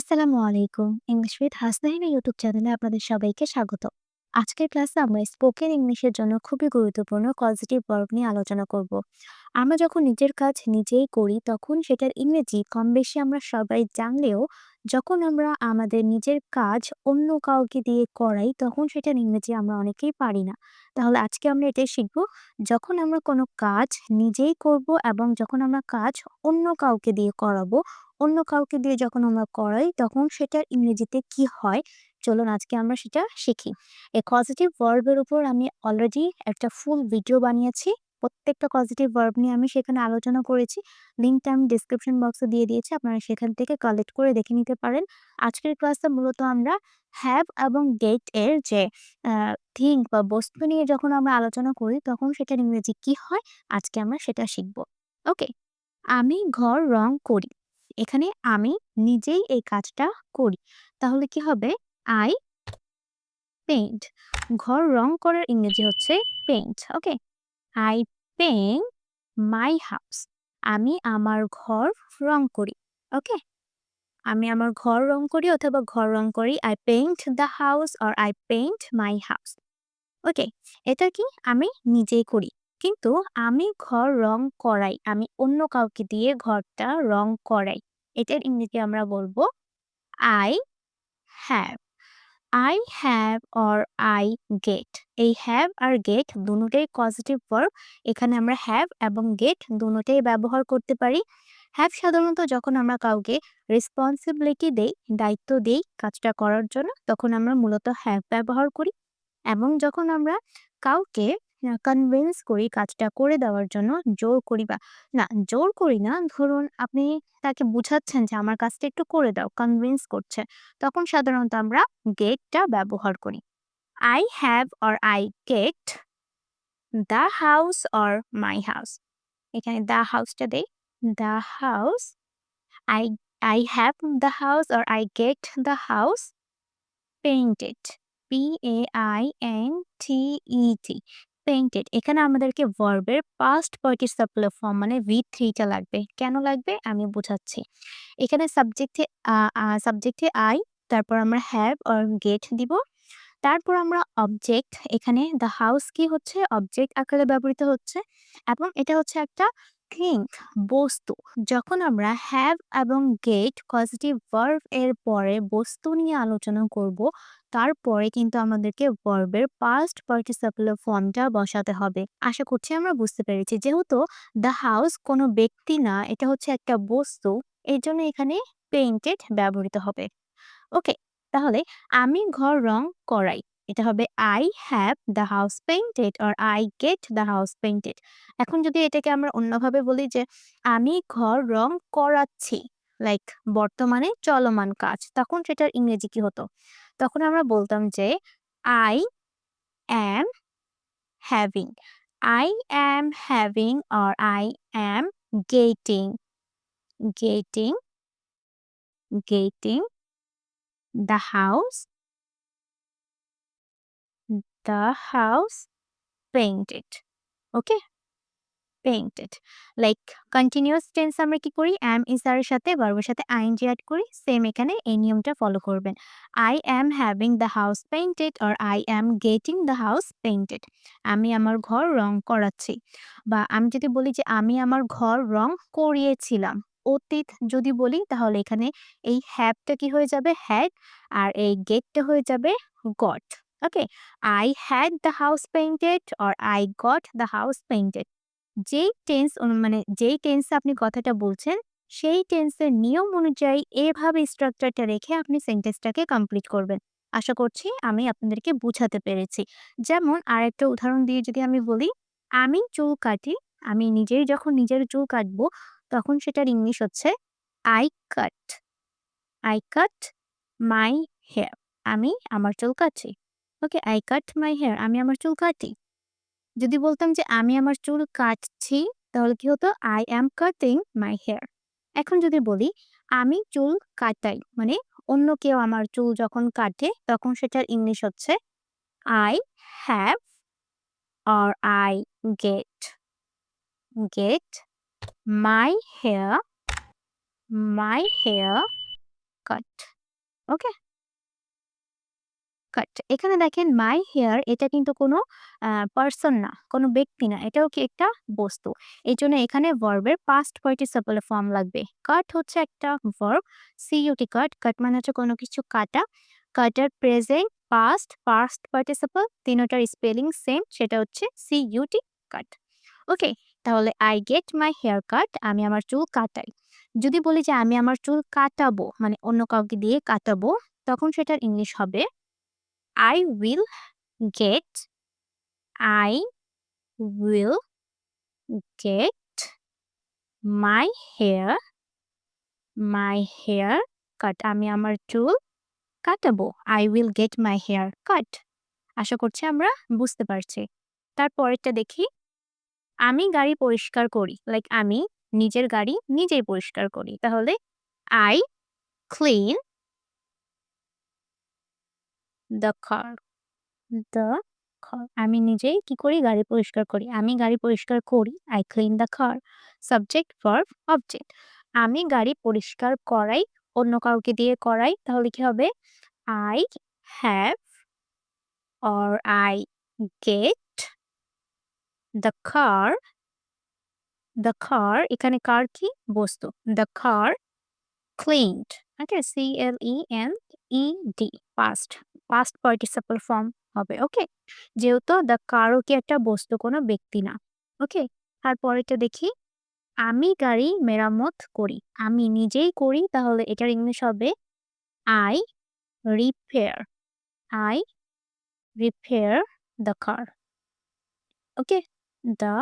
আসসালামু আলাইকুম। English with Hasnahina YouTube চ্যানেলে আপনাদের সবাইকে স্বাগত। আজকের ক্লাসে আমরা স্পোকেন ইংলিশের জন্য খুবই গুরুত্বপূর্ণ পজিটিভ ভার্ব নিয়ে আলোচনা করব। আমরা যখন নিজের কাজ নিজেই করি, তখন সেটার ইংরেজি কম বেশি আমরা সবাই জানলেও, যখন আমরা আমাদের নিজের কাজ অন্য কাউকে দিয়ে করাই, তখন সেটার ইংরেজি আমরা অনেকেই পারি না। তাহলে আজকে আমরা এটাই শিখব, যখন আমরা কোনো কাজ নিজেই করব এবং যখন আমরা কাজ অন্য কাউকে দিয়ে করাবো, অন্য কাউকে দিয়ে যখন আমরা করাই, তখন সেটার ইংরেজিতে কি হয় চলুন আজকে আমরা সেটা শিখি। এই পজিটিভ ভার্বের উপর আমি অলরেডি একটা ফুল ভিডিও বানিয়েছি। প্রত্যেকটা পজিটিভ ভার্ব নিয়ে আমি সেখানে আলোচনা করেছি। লিঙ্কটা আমি ডিসক্রিপশন বক্সে দিয়ে দিয়েছি। আপনারা সেখান থেকে কালেক্ট করে দেখে নিতে পারেন। আজকের ক্লাসে মূলত আমরা হ্যাভ এবং গেটের যে থিং বা বস্তু নিয়ে যখন আমরা আলোচনা করি, তখন সেটার ইংরেজি কি হয়? আজকে আমরা সেটা শিখব। ওকে, আমি ঘর রং করি। এখানে আমি নিজেই এই কাজটা করি। তাহলে কি হবে? I paint. ঘর রং করার ইংরেজি হচ্ছে paint, okay? I paint my house. আমি আমার ঘর রং করি, ওকে? আমি আমার ঘর রং করি অথবা ঘর রং করি I paint the house or I paint my house, okay? এটা কি আমি নিজেই করি, কিন্তু আমি ঘর রং করাই, আমি অন্য কাউকে দিয়ে ঘরটা রং করাই। এটার ইংরেজি আমরা বলব I have I have or I get এই হ্যাভ আর গেট দুটাই পজিটিভ ভার্ব এখানে আমরা হ্যাভ এবং গেট দুটাই ব্যবহার করতে পারি। হ্যাভ সাধারণত যখন আমরা কাউকে রেসপন্সিবিলিটি দেই, দায়িত্ব দেই কাজটা করার জন্য, তখন আমরা মূলত হ্যাভ ব্যবহার করি। এবং যখন আমরা কাউকে কনভিন্স করি কাজটা করে দেওয়ার জন্য, জোর করি বা, না, জোর করি না। ধরুন আপনি তাকে বুঝাচ্ছেন যে আমার কাজটা একটু করে দাও কনভিন্স করছে। তখন সাধারণত আমরা গেটটা ব্যবহার করি। I have or I get the house or my house এখানে দ্য হাউসটা দেই। The house I I have the house or I get the house painted P A I N T E T painted এখানে আমাদেরকে ভার্বের past participle form মানে V থ্রিটা লাগবে। কেন লাগবে? আমি বোঝাচ্ছি। এখানে সাবজেক্টে সাবজেক্টে আই তারপর আমরা হ্যাভ অর গেট দিব। তারপর আমরা অবজেক্ট এখানে দ্য হাউস কি হচ্ছে? অবজেক্ট আকারে ব্যবহৃত হচ্ছে। এবং এটা হচ্ছে একটা থিং বস্তু। যখন আমরা হ্যাভ এবং গেট পজিটিভ ভার্ভ এর পরে বস্তু নিয়ে আলোচনা করব, তারপরে কিন্তু আমাদেরকে ভার্বের পাস্ট পার্টিসিপেল ফর্মটা বসাতে হবে। আশা করছি আমরা বুঝতে পেরেছি। যেহেতু দ্য হাউস কোনো ব্যক্তি না, এটা হচ্ছে একটা বস্তু এই জন্য এখানে পেইন্টেড ব্যবহৃত হবে। ওকে তাহলে আমি ঘর রং করাই। এটা হবে I have the house painted or I get the house painted এখন যদি এটাকে আমরা অন্যভাবে বলি যে, আমি ঘর রং করাচ্ছি লাইক বর্তমানে চলমান কাজ, তখন সেটার ইংরেজি কি হতো? তখন আমরা বলতাম যে I am having I am having or I am getting getting getting the house the house painted okay painted like continuous tense আমরা কি করি? অ্যাম ইজ আর সাথে ভার্বের সাথে আইএনজি অ্যাড করি সেম এখানে এই নিয়মটা ফলো করবেন। I am having the house painted or I am getting the house painted আমি আমার ঘর রং করাচ্ছি। বা আমি যদি বলি যে আমি আমার ঘর রং করিয়েছিলাম, অতীত যদি বলি, তাহলে এখানে এই হ্যাভটা কি হয়ে যাবে? হ্যাড আর এই গেটটা হয়ে যাবে got okay I had the house painted or I got the house painted যেই টেন্স মানে যেই টেন্সে আপনি কথাটা বলছেন, সেই টেন্সের নিয়ম অনুযায়ী এভাবে স্ট্রাকচারটা রেখে আপনি সেন্টেন্সটাকে কমপ্লিট করবেন। আশা করছি আমি আপনাদেরকে বুঝাতে পেরেছি। যেমন আর একটা উদাহরণ দিয়ে যদি আমি বলি, আমি চুল কাটি, আমি নিজেই যখন নিজের চুল কাটবো, তখন সেটার ইংলিশ হচ্ছে I cut I cut my hair আমি আমার চুল কাটি okay I cut my hair আমি আমার চুল কাটি যদি বলতাম যে আমি আমার চুল কাটছি, তাহলে কি হতো? I am cutting my hair এখন যদি বলি, আমি চুল কাটাই মানে অন্য কেউ আমার চুল যখন কাটে, তখন সেটার ইংলিশ হচ্ছে I have or I get get my hair my hair cut okay? Cut এখানে দেখেন মাই হেয়ার এটা কিন্তু কোনো পার্সন না, কোনো ব্যক্তি না, এটাও কি একটা বস্তু। এই জন্য এখানে ভার্বের পাস্ট পার্টিসিপল ফর্ম লাগবে। কাট হচ্ছে একটা ভার্ব সিইউটি কাট কাট মানে হচ্ছে কোনো কিছু কাটা। কাটার প্রেজেন্ট পাস্ট পাস্ট পার্টিসিপল তিনোটার স্পেলিং সেম সেটা হচ্ছে C U T cut okay তাহলে I get my hair cut আমি আমার চুল কাটাই। যদি বলি যে আমি আমার চুল কাটাবো মানে অন্য কাউকে দিয়ে কাটাবো, তখন সেটার ইংলিশ হবে I will get, I will get my hair my hair cut. আমি আমার চুল কাটাবো। I will get my hair cut আশা করছি আমরা বুঝতে পারছি। তারপরেরটা দেখি। আমি গাড়ি পরিষ্কার করি। লাইক আমি নিজের গাড়ি নিজেই পরিষ্কার করি। তাহলে আই ক্লিন আমি নিজেই কি করি? গাড়ি পরিষ্কার করি। আমি গাড়ি পরিষ্কার করি। I clean the car subject verb object আমি গাড়ি পরিষ্কার করাই, অন্য কাউকে দিয়ে করাই, তাহলে কি হবে? I have or I get the car the car এখানে কার কি? বস্তু। The car cleaned okay C L E N E D past past participle form হবে ওকে যেহেতু দ্য কারও কি একটা বস্তু কোনো ব্যক্তি না ওকে তারপরেটা দেখি, আমি গাড়ি মেরামত করি, আমি নিজেই করি, তাহলে এটার ইংলিশ হবে I repair I repair the car okay the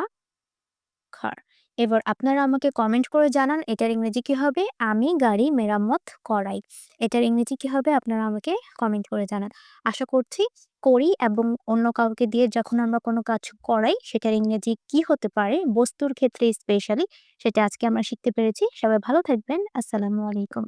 car এবার আপনারা আমাকে কমেন্ট করে জানান, এটার ইংরেজি কি হবে? আমি গাড়ি মেরামত করাই। এটার ইংরেজি কি হবে? আপনারা আমাকে কমেন্ট করে জানান। আশা করছি করি এবং অন্য কাউকে দিয়ে যখন আমরা কোনো কাজ করাই, সেটার ইংরেজি কি হতে পারে, বস্তুর ক্ষেত্রে স্পেশালি সেটা আজকে আমরা শিখতে পেরেছি। সবাই ভালো থাকবেন। আসসালামু আলাইকুম।